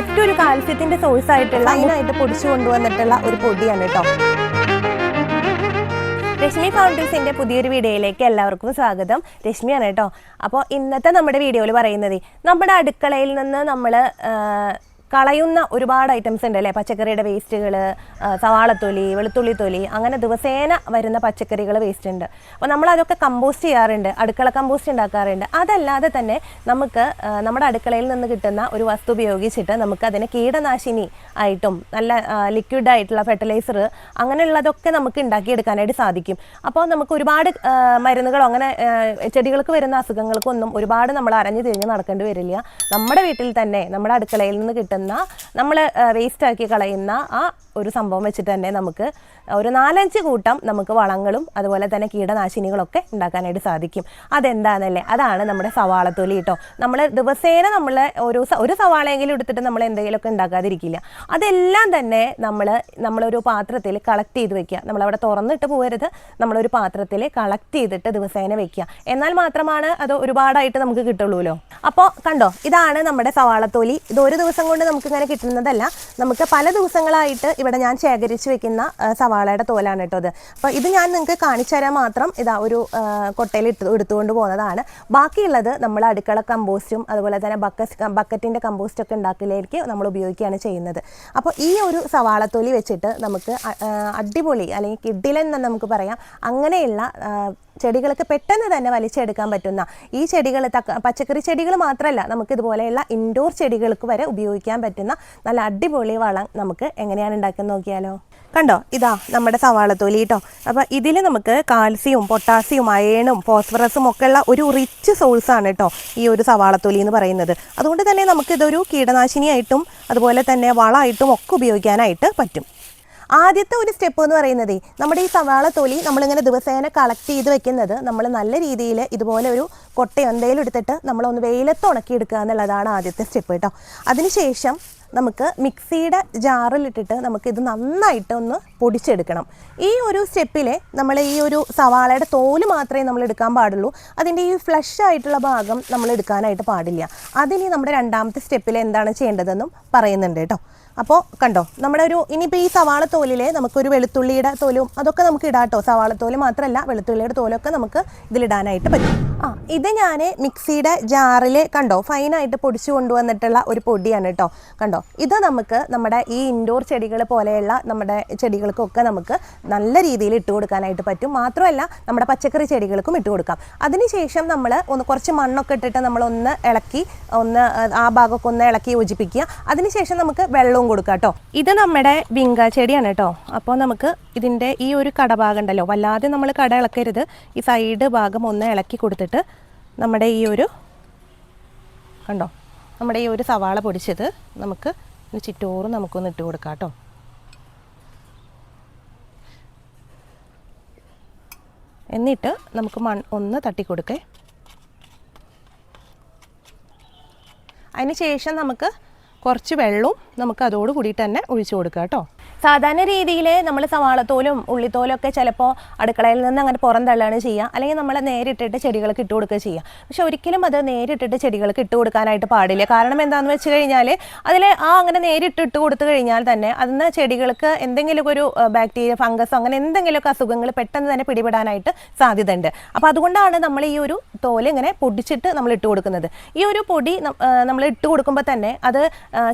മറ്റൊരു കാൽസ്യത്തിന്റെ സോഴ്സ് ആയിട്ടുള്ള അതിനായിട്ട് പൊടിച്ചു കൊണ്ടുവന്നിട്ടുള്ള ഒരു പൊടിയാണ് കേട്ടോ രശ്മി ഫൗണ്ടേഴ്സിന്റെ പുതിയൊരു വീഡിയോയിലേക്ക് എല്ലാവർക്കും സ്വാഗതം. രശ്മിയാണ് കേട്ടോ അപ്പോൾ ഇന്നത്തെ നമ്മുടെ വീഡിയോയിൽ പറയുന്നത് നമ്മുടെ അടുക്കളയിൽ നിന്ന് നമ്മൾ കളയുന്ന ഒരുപാട് ഐറ്റംസ് ഉണ്ട് അല്ലേ? പച്ചക്കറിയുടെ വേസ്റ്റുകൾ സവാളത്തൊലി വെളുത്തുള്ളി തൊലി അങ്ങനെ ദിവസേന വരുന്ന പച്ചക്കറികൾ വേസ്റ്റ് ഉണ്ട്. അപ്പോൾ നമ്മൾ അതൊക്കെ കമ്പോസ്റ്റ് ചെയ്യാറുണ്ട് അടുക്കള കമ്പോസ്റ്റ് ഉണ്ടാക്കാറുണ്ട്. അതല്ലാതെ തന്നെ നമുക്ക് നമ്മുടെ അടുക്കളയിൽ നിന്ന് കിട്ടുന്ന ഒരു വസ്തു ഉപയോഗിച്ചിട്ട് നമുക്ക് അതിനെ കീടനാശിനി ആയിട്ടും നല്ല ലിക്വിഡ് ആയിട്ടുള്ള ഫെർട്ടിലൈസർ അങ്ങനെയുള്ളതൊക്കെ നമുക്ക് ഉണ്ടാക്കിയെടുക്കാനായിട്ട് സാധിക്കും. അപ്പോൾ നമുക്ക് ഒരുപാട് മരുന്നുകളോ അങ്ങനെ ചെടികൾക്ക് വരുന്ന അസുഖങ്ങൾക്കൊന്നും ഒരുപാട് നമ്മൾ അരഞ്ഞു തിരിഞ്ഞ് നടക്കേണ്ടി വരില്ല. നമ്മുടെ വീട്ടിൽ തന്നെ നമ്മുടെ അടുക്കളയിൽ നിന്ന് കിട്ടുന്ന നമ്മൾ വേസ്റ്റ് ആക്കി കളയുന്ന ആ ഒരു സംഭവം വെച്ചിട്ട് തന്നെ നമുക്ക് ഒരു നാലഞ്ച് കൂട്ടം നമുക്ക് വളങ്ങളും അതുപോലെ തന്നെ കീടനാശിനികളൊക്കെ ഉണ്ടാക്കാനായിട്ട് സാധിക്കും. അതെന്താണെന്നല്ലേ അതാണ് നമ്മുടെ സവാളത്തൊലി കേട്ടോ നമ്മൾ ദിവസേന നമ്മൾ ഒരു ഒരു സവാളയെങ്കിലും എടുത്തിട്ട് നമ്മൾ എന്തെങ്കിലുമൊക്കെ ഉണ്ടാക്കാതിരിക്കില്ല. അതെല്ലാം തന്നെ നമ്മൾ നമ്മളൊരു പാത്രത്തിൽ കളക്ട് ചെയ്ത് വെക്കുക. നമ്മളവിടെ തുറന്നിട്ട് പോകരുത്. നമ്മളൊരു പാത്രത്തിൽ കളക്ട് ചെയ്തിട്ട് ദിവസേന വെക്കുക. എന്നാൽ മാത്രമാണ് അത് ഒരുപാടായിട്ട് നമുക്ക് കിട്ടുള്ളൂല്ലോ അപ്പോൾ കണ്ടോ? ഇതാണ് നമ്മുടെ സവാളത്തോലി. ഇത് ഒരു ദിവസം കൊണ്ട് നമുക്ക് ഇങ്ങനെ കിട്ടുന്നതല്ല. നമുക്ക് പല ദിവസങ്ങളായിട്ട് ഇവിടെ ഞാൻ ശേഖരിച്ച് വെക്കുന്ന സവാളയുടെ തോലാണ് കേട്ടോ അത് അപ്പോൾ ഇത് ഞാൻ നിങ്ങൾക്ക് കാണിച്ചു തരാൻ മാത്രം ഇതാ ഒരു കൊട്ടയിൽ ഇട്ട് എടുത്തുകൊണ്ട് പോകുന്നതാണ്. ബാക്കിയുള്ളത് നമ്മൾ അടുക്കള കമ്പോസ്റ്റും അതുപോലെ തന്നെ ബക്കറ്റ് ബക്കറ്റിന്റെ കമ്പോസ്റ്റ് ഒക്കെ ഉണ്ടാക്കലേക്ക് നമ്മൾ ഉപയോഗിക്കുകയാണ് ചെയ്യുന്നത്. അപ്പോൾ ഈ ഒരു സവാളത്തൊലി വെച്ചിട്ട് നമുക്ക് അടിപൊളി അല്ലെങ്കിൽ കിഡിലെന്ന് നമുക്ക് പറയാം. അങ്ങനെയുള്ള ചെടികൾക്ക് പെട്ടെന്ന് തന്നെ വലിച്ചെടുക്കാൻ പറ്റുന്ന ഈ ചെടികൾ തക്ക പച്ചക്കറി ചെടികൾ മാത്രമല്ല നമുക്ക് ഇതുപോലെയുള്ള ഇൻഡോർ ചെടികൾക്ക് വരെ ഉപയോഗിക്കാൻ പറ്റുന്ന നല്ല അടിപൊളി വളം നമുക്ക് എങ്ങനെയാണ് ഉണ്ടാക്കുന്നത് നോക്കിയാലോ? കണ്ടോ? ഇതാ നമ്മുടെ സവാളത്തോലി കേട്ടോ അപ്പോൾ ഇതിൽ നമുക്ക് കാൽസ്യവും പൊട്ടാസ്യവും അയേണും ഫോസ്ഫറസും ഒക്കെ ഉള്ള ഒരു റിച്ച് സോഴ്സാണ് കേട്ടോ ഈ ഒരു സവാളത്തോലി എന്ന് പറയുന്നത്. അതുകൊണ്ട് തന്നെ നമുക്കിതൊരു കീടനാശിനിയായിട്ടും അതുപോലെ തന്നെ വളമായിട്ടും ഒക്കെ ഉപയോഗിക്കാനായിട്ട് പറ്റും. ആദ്യത്തെ ഒരു സ്റ്റെപ്പ് എന്ന് പറയുന്നത് നമ്മുടെ ഈ സവാള തൊലി നമ്മളിങ്ങനെ ദിവസേന കളക്ട് ചെയ്ത് വെക്കുന്നത് നമ്മൾ നല്ല രീതിയിൽ ഇതുപോലെ ഒരു കൊട്ടയോ എന്തെങ്കിലും എടുത്തിട്ട് നമ്മളൊന്ന് വെയിലത്ത് ഉണക്കിയെടുക്കുക എന്നുള്ളതാണ് ആദ്യത്തെ സ്റ്റെപ്പ് കേട്ടോ. അതിനുശേഷം നമുക്ക് മിക്സിയുടെ ജാറിലിട്ടിട്ട് നമുക്ക് ഇത് നന്നായിട്ട് ഒന്ന് പൊടിച്ചെടുക്കണം. ഈ ഒരു സ്റ്റെപ്പിൽ നമ്മൾ ഈ ഒരു സവാളയുടെ തോൽ മാത്രമേ നമ്മൾ എടുക്കാൻ പാടുള്ളൂ. അതിന്റെ ഈ ഫ്ലഷ് ആയിട്ടുള്ള ഭാഗം നമ്മൾ എടുക്കാനായിട്ട് പാടില്ല. അതിന് നമ്മുടെ രണ്ടാമത്തെ സ്റ്റെപ്പിൽ എന്താണ് ചെയ്യേണ്ടതെന്നും പറയുന്നുണ്ട് കേട്ടോ. അപ്പോൾ കണ്ടോ നമ്മുടെ ഒരു ഇനിയിപ്പോൾ ഈ സവാള തോലിൽ നമുക്കൊരു വെളുത്തുള്ളിയുടെ തോലും അതൊക്കെ നമുക്ക് ഇടാട്ടോ സവാള തോൽ മാത്രമല്ല വെളുത്തുള്ളിയുടെ തോലൊക്കെ നമുക്ക് ഇതിലിടാനായിട്ട് പറ്റും. ആ ഇത് ഞാൻ മിക്സിയുടെ ജാറിൽ കണ്ടോ ഫൈനായിട്ട് പൊടിച്ചു കൊണ്ടുവന്നിട്ടുള്ള ഒരു പൊടിയാണ് കേട്ടോ കണ്ടോ ഇത് നമുക്ക് നമ്മുടെ ഈ ഇൻഡോർ ചെടികൾ പോലെയുള്ള നമ്മുടെ ചെടികൾക്കൊക്കെ നമുക്ക് നല്ല രീതിയിൽ ഇട്ട് കൊടുക്കാനായിട്ട് പറ്റും. മാത്രമല്ല നമ്മുടെ പച്ചക്കറി ചെടികൾക്കും ഇട്ട് കൊടുക്കാം. അതിനുശേഷം നമ്മൾ ഒന്ന് കുറച്ച് മണ്ണൊക്കെ ഇട്ടിട്ട് നമ്മളൊന്ന് ഇളക്കി ഒന്ന് ആ ഭാഗമൊക്കെ ഒന്ന് ഇളക്കി യോജിപ്പിക്കുക. അതിനുശേഷം നമുക്ക് വെള്ളവും കൊടുക്കാം കേട്ടോ. ഇത് നമ്മുടെ വിങ്ക ചെടിയാണ് കേട്ടോ. അപ്പോൾ നമുക്ക് ഇതിന്റെ ഈ ഒരു കടഭാഗം ഉണ്ടല്ലോ വല്ലാതെ നമ്മൾ കട ഇളക്കരുത്. ഈ സൈഡ് ഭാഗം ഒന്ന് ഇളക്കി കൊടുത്തിട്ട് നമ്മുടെ ഈ ഒരു കണ്ടോ? നമ്മുടെ ഈ ഒരു സവാള പൊടിച്ചത് നമുക്ക് ചുറ്റോറും നമുക്കൊന്ന് ഇട്ട് കൊടുക്കാം കേട്ടോ. എന്നിട്ട് നമുക്ക് മൺ ഒന്ന് തട്ടി കൊടുക്കേ. അതിന് ശേഷം നമുക്ക് കുറച്ച് വെള്ളവും നമുക്ക് അതോട് കൂടിയിട്ട് തന്നെ ഒഴിച്ചു കൊടുക്കാം കേട്ടോ. സാധാരണ രീതിയിൽ നമ്മൾ സവാളത്തോലും ഉള്ളിത്തോലും ഒക്കെ ചിലപ്പോൾ അടുക്കളയിൽ നിന്ന് അങ്ങനെ പുറം തള്ളുകയാണ് ചെയ്യുക അല്ലെങ്കിൽ നമ്മൾ നേരിട്ടിട്ട് ചെടികൾക്ക് ഇട്ട് കൊടുക്കുക ചെയ്യുക പക്ഷെ ഒരിക്കലും അത് നേരിട്ടിട്ട് ചെടികൾക്ക് ഇട്ട് കൊടുക്കാനായിട്ട് പാടില്ല. കാരണം എന്താണെന്ന് വെച്ച് കഴിഞ്ഞാൽ അതിൽ ആ അങ്ങനെ നേരിട്ട് ഇട്ട് കൊടുത്തു കഴിഞ്ഞാൽ തന്നെ അതിന് ചെടികൾക്ക് എന്തെങ്കിലും ഒരു ബാക്ടീരിയ ഫംഗസോ അങ്ങനെ എന്തെങ്കിലുമൊക്കെ അസുഖങ്ങൾ പെട്ടെന്ന് തന്നെ പിടിപെടാനായിട്ട് സാധ്യതയുണ്ട്. അപ്പോൾ അതുകൊണ്ടാണ് നമ്മൾ ഈ ഒരു തോൽ ഇങ്ങനെ പൊടിച്ചിട്ട് നമ്മൾ ഇട്ട് കൊടുക്കുന്നത്. ഈ ഒരു പൊടി നമ്മൾ ഇട്ട് കൊടുക്കുമ്പോൾ തന്നെ അത്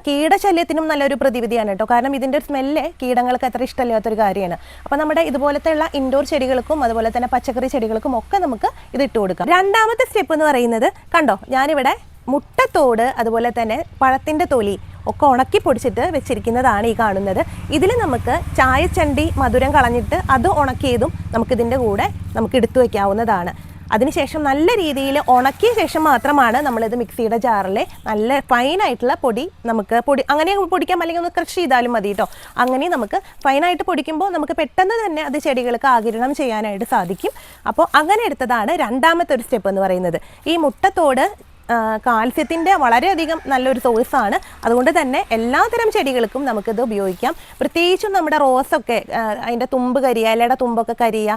കീടശല്യത്തിനും നല്ലൊരു പ്രതിവിധിയാണ് കേട്ടോ. കാരണം ഇതിന്റെ സ്മെല്ല് കീടങ്ങൾക്ക് അത്ര ഇഷ്ടമില്ലാത്തൊരു കാര്യമാണ്. അപ്പോൾ നമ്മുടെ ഇതുപോലത്തെ ഉള്ള ഇൻഡോർ ചെടികൾക്കും അതുപോലെ തന്നെ പച്ചക്കറി ചെടികൾക്കും ഒക്കെ നമുക്ക് ഇത് ഇട്ട് കൊടുക്കാം. രണ്ടാമത്തെ സ്റ്റെപ്പ് എന്ന് പറയുന്നത് കണ്ടോ? ഞാനിവിടെ മുട്ടത്തോട് അതുപോലെ തന്നെ പഴത്തിന്റെ തൊലി ഒക്കെ ഉണക്കി പൊടിച്ചിട്ട് വെച്ചിരിക്കുന്നതാണ് ഈ കാണുന്നത്. ഇതിൽ നമുക്ക് ചായച്ചണ്ടി മധുരം കളഞ്ഞിട്ട് അത് ഉണക്കിയതും നമുക്കിതിന്റെ കൂടെ നമുക്ക് എടുത്തു വയ്ക്കാവുന്നതാണ് അതിനുശേഷം നല്ല രീതിയിൽ ഉണക്കിയ ശേഷം മാത്രമാണ് നമ്മളിത് മിക്സിയുടെ ജാറിൽ നല്ല ഫൈനായിട്ടുള്ള പൊടി നമുക്ക് പൊടി അങ്ങനെ പൊടിക്കാം അല്ലെങ്കിൽ ഒന്ന് ക്രഷ് ചെയ്താലും മതി കേട്ടോ അങ്ങനെ നമുക്ക് ഫൈനായിട്ട് പൊടിക്കുമ്പോൾ നമുക്ക് പെട്ടെന്ന് തന്നെ അത് ചെടികൾക്ക് ആകിരണം ചെയ്യാനായിട്ട് സാധിക്കും. അപ്പോൾ അങ്ങനെ എടുത്തതാണ് രണ്ടാമത്തെ ഒരു സ്റ്റെപ്പ് എന്ന് പറയുന്നത്. ഈ മുട്ടത്തോട് കാൽസ്യത്തിന്റെ വളരെയധികം നല്ലൊരു സോഴ്സാണ് അതുകൊണ്ട് തന്നെ എല്ലാതരം ചെടികൾക്കും നമുക്കിത് ഉപയോഗിക്കാം. പ്രത്യേകിച്ചും നമ്മുടെ റോസൊക്കെ അതിന്റെ തുമ്പ് കരിയ ഇലയുടെ തുമ്പൊക്കെ കരിയ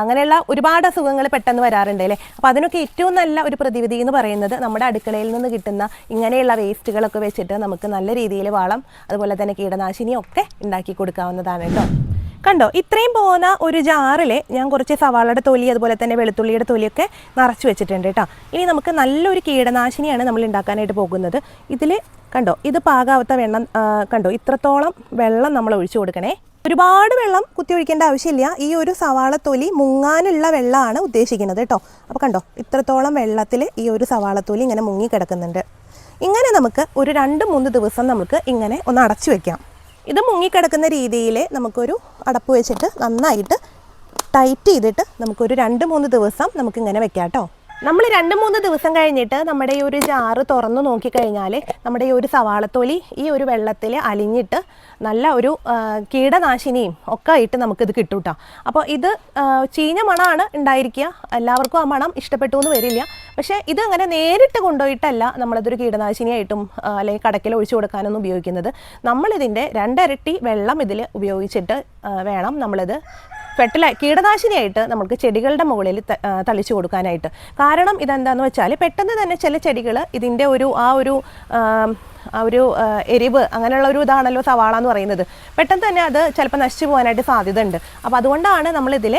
അങ്ങനെയുള്ള ഒരുപാട് അസുഖങ്ങൾ പെട്ടെന്ന് വരാറുണ്ട് അല്ലേ? അപ്പോൾ അതിനൊക്കെ ഏറ്റവും നല്ല ഒരു പ്രതിവിധി എന്ന് പറയുന്നത് നമ്മുടെ അടുക്കളയിൽ നിന്ന് കിട്ടുന്ന ഇങ്ങനെയുള്ള വേസ്റ്റുകളൊക്കെ വെച്ചിട്ട് നമുക്ക് നല്ല രീതിയിൽ വളം അതുപോലെ തന്നെ കീടനാശിനിയൊക്കെ ഉണ്ടാക്കി കൊടുക്കാവുന്നതാണ് കേട്ടോ. കണ്ടോ ഇത്രയും പോകുന്ന ഒരു ജാറിൽ ഞാൻ കുറച്ച് സവാളയുടെ തൊലി അതുപോലെ തന്നെ വെളുത്തുള്ളിയുടെ തൊലിയൊക്കെ നിറച്ച് വെച്ചിട്ടുണ്ട് കേട്ടോ. ഇനി നമുക്ക് നല്ലൊരു കീടനാശിനിയാണ് നമ്മൾ ഉണ്ടാക്കാനായിട്ട് പോകുന്നത്. ഇതിൽ കണ്ടോ ഇത് പാകാവത്ത വെള്ളം കണ്ടോ ഇത്രത്തോളം വെള്ളം നമ്മൾ ഒഴിച്ചു കൊടുക്കണേ. ഒരുപാട് വെള്ളം കുത്തി ഒഴിക്കേണ്ട ആവശ്യമില്ല. ഈ ഒരു സവാള തൊലി മുങ്ങാനുള്ള വെള്ളമാണ് ഉദ്ദേശിക്കുന്നത് കേട്ടോ. അപ്പോൾ കണ്ടോ ഇത്രത്തോളം വെള്ളത്തിൽ ഈ ഒരു സവാള തൊലി ഇങ്ങനെ മുങ്ങി കിടക്കുന്നുണ്ട് ഇങ്ങനെ നമുക്ക് ഒരു രണ്ട് മൂന്ന് ദിവസം നമുക്ക് ഇങ്ങനെ ഒന്ന് അടച്ചു വെക്കാം. ഇത് മുങ്ങിക്കിടക്കുന്ന രീതിയിൽ നമുക്കൊരു അടപ്പ് വെച്ചിട്ട് നന്നായിട്ട് ടൈറ്റ് ചെയ്തിട്ട് നമുക്കൊരു രണ്ട് മൂന്ന് ദിവസം നമുക്കിങ്ങനെ വെക്കാം കേട്ടോ നമ്മൾ രണ്ട് മൂന്ന് ദിവസം കഴിഞ്ഞിട്ട് നമ്മുടെ ഈ ഒരു ജാറ് തുറന്നു നോക്കിക്കഴിഞ്ഞാൽ നമ്മുടെ ഈ ഒരു സവാളത്തൊലി ഈ ഒരു വെള്ളത്തിൽ അലിഞ്ഞിട്ട് നല്ല ഒരു കീടനാശിനിയും ഒക്കെ ആയിട്ട് നമുക്കിത് കിട്ടും കേട്ടോ അപ്പോൾ ഇത് ചീഞ്ഞ മണമാണ് ഉണ്ടായിരിക്കുക. എല്ലാവർക്കും ആ മണം ഇഷ്ടപ്പെട്ടു എന്ന് വരില്ല. പക്ഷേ ഇത് അങ്ങനെ നേരിട്ട് കൊണ്ടുപോയിട്ടല്ല നമ്മളതൊരു കീടനാശിനിയായിട്ടും അല്ലെങ്കിൽ കടക്കിൽ ഒഴിച്ചു കൊടുക്കാനൊന്നും ഉപയോഗിക്കുന്നത്. നമ്മളിതിന്റെ രണ്ടരട്ടി വെള്ളം ഇതിൽ ഉപയോഗിച്ചിട്ട് വേണം നമ്മളിത് ഫെർട്ടിലൈ കീടനാശിനിയായിട്ട് നമുക്ക് ചെടികളുടെ മുകളിൽ തളിച്ചു കൊടുക്കാനായിട്ട്. കാരണം ഇതെന്താന്ന് വെച്ചാൽ പെട്ടെന്ന് തന്നെ ചില ചെടികൾ ഇതിന്റെ ഒരു ആ ഒരു ആ ഒരു എരിവ് അങ്ങനെയുള്ള ഒരു ഇതാണല്ലോ സവാള എന്ന് പറയുന്നത്. പെട്ടെന്ന് തന്നെ അത് ചിലപ്പോൾ നശിച്ചു പോകാനായിട്ട് സാധ്യത ഉണ്ട് അപ്പോൾ അതുകൊണ്ടാണ് നമ്മളിതിൽ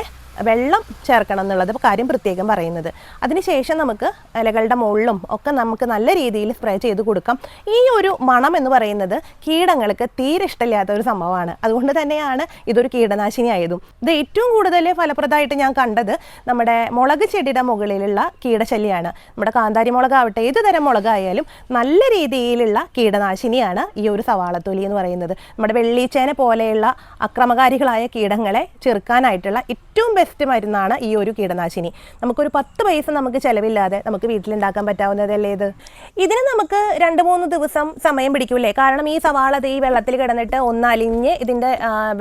വെള്ളം ചേർക്കണം എന്നുള്ളത് കാര്യം പ്രത്യേകം പറയുന്നത്. അതിനുശേഷം നമുക്ക് ഇലകളുടെ മുകളിലും ഒക്കെ നമുക്ക് നല്ല രീതിയിൽ സ്പ്രേ ചെയ്ത് കൊടുക്കാം. ഈ ഒരു മണം എന്ന് പറയുന്നത് കീടങ്ങൾക്ക് തീരെ ഇഷ്ടമില്ലാത്ത ഒരു സംഭവമാണ്. അതുകൊണ്ട് തന്നെയാണ് ഇതൊരു കീടനാശിനി ആയതും ഇത് ഏറ്റവും കൂടുതൽ ഫലപ്രദമായിട്ട് ഞാൻ കണ്ടത് നമ്മുടെ മുളക് ചെടിയുടെ മുകളിലുള്ള കീടശല്യമാണ് നമ്മുടെ കാന്താരി മുളകാവട്ടെ ഏത് തരം മുളകായാലും നല്ല രീതിയിലുള്ള കീടനാശിനിയാണ് ഈ ഒരു സവാളത്തൊലി എന്ന് പറയുന്നത്. നമ്മുടെ വെള്ളീച്ചേന പോലെയുള്ള അക്രമകാരികളായ കീടങ്ങളെ ചെറുക്കാനായിട്ടുള്ള ഏറ്റവും ബെസ്റ്റ് മരുന്നാണ് ഈ ഒരു കീടനാശിനി. നമുക്കൊരു പത്ത് പൈസ നമുക്ക് ചിലവില്ലാതെ നമുക്ക് വീട്ടിലുണ്ടാക്കാൻ പറ്റാവുന്നതല്ലേ ഇത്? ഇതിന് നമുക്ക് രണ്ട് മൂന്ന് ദിവസം സമയം പിടിക്കൂലേ കാരണം ഈ സവാള ഈ വെള്ളത്തിൽ കിടന്നിട്ട് ഒന്നലിഞ്ഞ് ഇതിന്റെ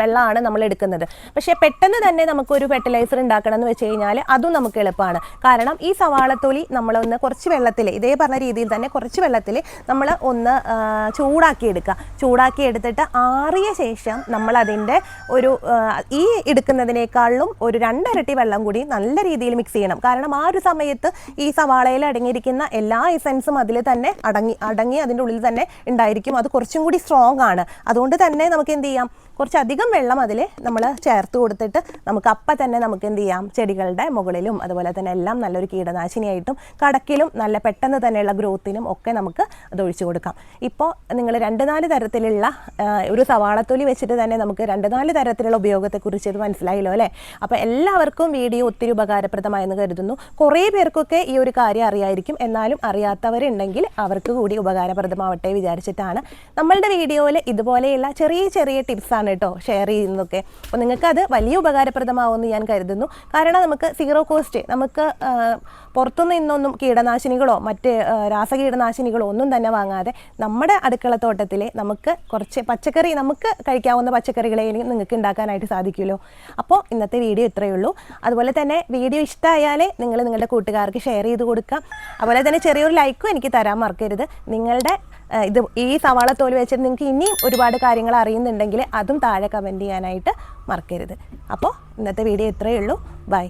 വെള്ളമാണ് നമ്മൾ എടുക്കുന്നത്. പക്ഷേ പെട്ടെന്ന് തന്നെ നമുക്കൊരു ഫെർട്ടിലൈസർ ഉണ്ടാക്കണം എന്ന് വെച്ച് കഴിഞ്ഞാൽ അതും നമുക്ക് എളുപ്പമാണ്. കാരണം ഈ സവാളത്തൊലി നമ്മളൊന്ന് കുറച്ച് വെള്ളത്തിൽ ഇതേ പറഞ്ഞ രീതിയിൽ തന്നെ കുറച്ച് വെള്ളത്തിൽ നമ്മൾ ഒന്ന് ചൂടാക്കി എടുക്കുക. ചൂടാക്കി എടുത്തിട്ട് ആറിയ ശേഷം നമ്മൾ അതിന്റെ ഒരു ഈ എടുക്കുന്നതിനേക്കാളും ഒരു രണ്ടരട്ടി വെള്ളം കൂടി നല്ല രീതിയിൽ മിക്സ് ചെയ്യണം. കാരണം ആ ഒരു സമയത്ത് ഈ സവാളയിൽ അടങ്ങിയിരിക്കുന്ന എല്ലാ എസൻസും അതിൽ തന്നെ അടങ്ങി അടങ്ങി അതിന്റെ ഉള്ളിൽ തന്നെ ഉണ്ടായിരിക്കും. അത് കുറച്ചും കൂടി സ്ട്രോങ് ആണ്. അതുകൊണ്ട് തന്നെ നമുക്ക് എന്ത് ചെയ്യാം? കുറച്ചധികം വെള്ളം അതിൽ നമ്മൾ ചേർത്ത് കൊടുത്തിട്ട് നമുക്ക് അപ്പം തന്നെ നമുക്ക് എന്ത് ചെയ്യാം? ചെടികളുടെ മുകളിലും അതുപോലെ തന്നെ എല്ലാം നല്ലൊരു കീടനാശിനിയായിട്ടും കടക്കിലും നല്ല പെട്ടെന്ന് തന്നെയുള്ള ഗ്രോത്തിനും ഒക്കെ നമുക്ക് അത് ഒഴിച്ചു കൊടുക്കാം. ഇപ്പോൾ നിങ്ങൾ രണ്ട് നാല് തരത്തിലുള്ള ഒരു സവാളത്തൊലി വെച്ചിട്ട് തന്നെ നമുക്ക് രണ്ട് നാല് തരത്തിലുള്ള ഉപയോഗത്തെക്കുറിച്ച് ഇത് മനസ്സിലായല്ലോ അല്ലേ? അപ്പോൾ എല്ലാവർക്കും വീഡിയോ ഒത്തിരി ഉപകാരപ്രദമായെന്ന് കരുതുന്നു. കുറേ പേർക്കൊക്കെ ഈ ഒരു കാര്യം അറിയായിരിക്കും. എന്നാലും അറിയാത്തവരുണ്ടെങ്കിൽ അവർക്ക് കൂടി ഉപകാരപ്രദമാവട്ടെ വിചാരിച്ചിട്ടാണ് നമ്മളുടെ വീഡിയോയിൽ ഇതുപോലെയുള്ള ചെറിയ ചെറിയ ടിപ്സാണ് കേട്ടോ ഷെയർ ചെയ്യുന്നതൊക്കെ. അപ്പോൾ നിങ്ങൾക്കത് വലിയ ഉപകാരപ്രദമാവുമെന്ന് ഞാൻ കരുതുന്നു. കാരണം നമുക്ക് സീറോ കോസ്റ്റ് നമുക്ക് പുറത്തു ഇന്നൊന്നും കീടനാശിനികളോ മറ്റ് രാസകീടനാശിനികളോ ഒന്നും തന്നെ വാങ്ങാതെ നമ്മുടെ അടുക്കളത്തോട്ടത്തിൽ നമുക്ക് കുറച്ച് പച്ചക്കറി നമുക്ക് കഴിക്കാവുന്ന പച്ചക്കറികളെ നിങ്ങൾക്ക് ഉണ്ടാക്കാനായിട്ട് സാധിക്കുമല്ലോ. അപ്പോൾ ഇന്നത്തെ വീഡിയോ ഇത്രയേ ഉള്ളൂ. അതുപോലെ തന്നെ വീഡിയോ ഇഷ്ടമായാൽ നിങ്ങൾ നിങ്ങളുടെ കൂട്ടുകാർക്ക് ഷെയർ ചെയ്ത് കൊടുക്കുക. അതുപോലെ തന്നെ ചെറിയൊരു ലൈക്കും എനിക്ക് തരാൻ മറക്കരുത്. നിങ്ങളുടെ ഇത് ഈ സവാള തോൽ വെച്ചിട്ട് നിങ്ങൾക്ക് ഇനിയും ഒരുപാട് കാര്യങ്ങൾ അറിയുന്നുണ്ടെങ്കിൽ അതും താഴെ കമന്റ് ചെയ്യാനായിട്ട് മറക്കരുത്. അപ്പോൾ ഇന്നത്തെ വീഡിയോ ഇത്രയേ ഉള്ളൂ. ബൈ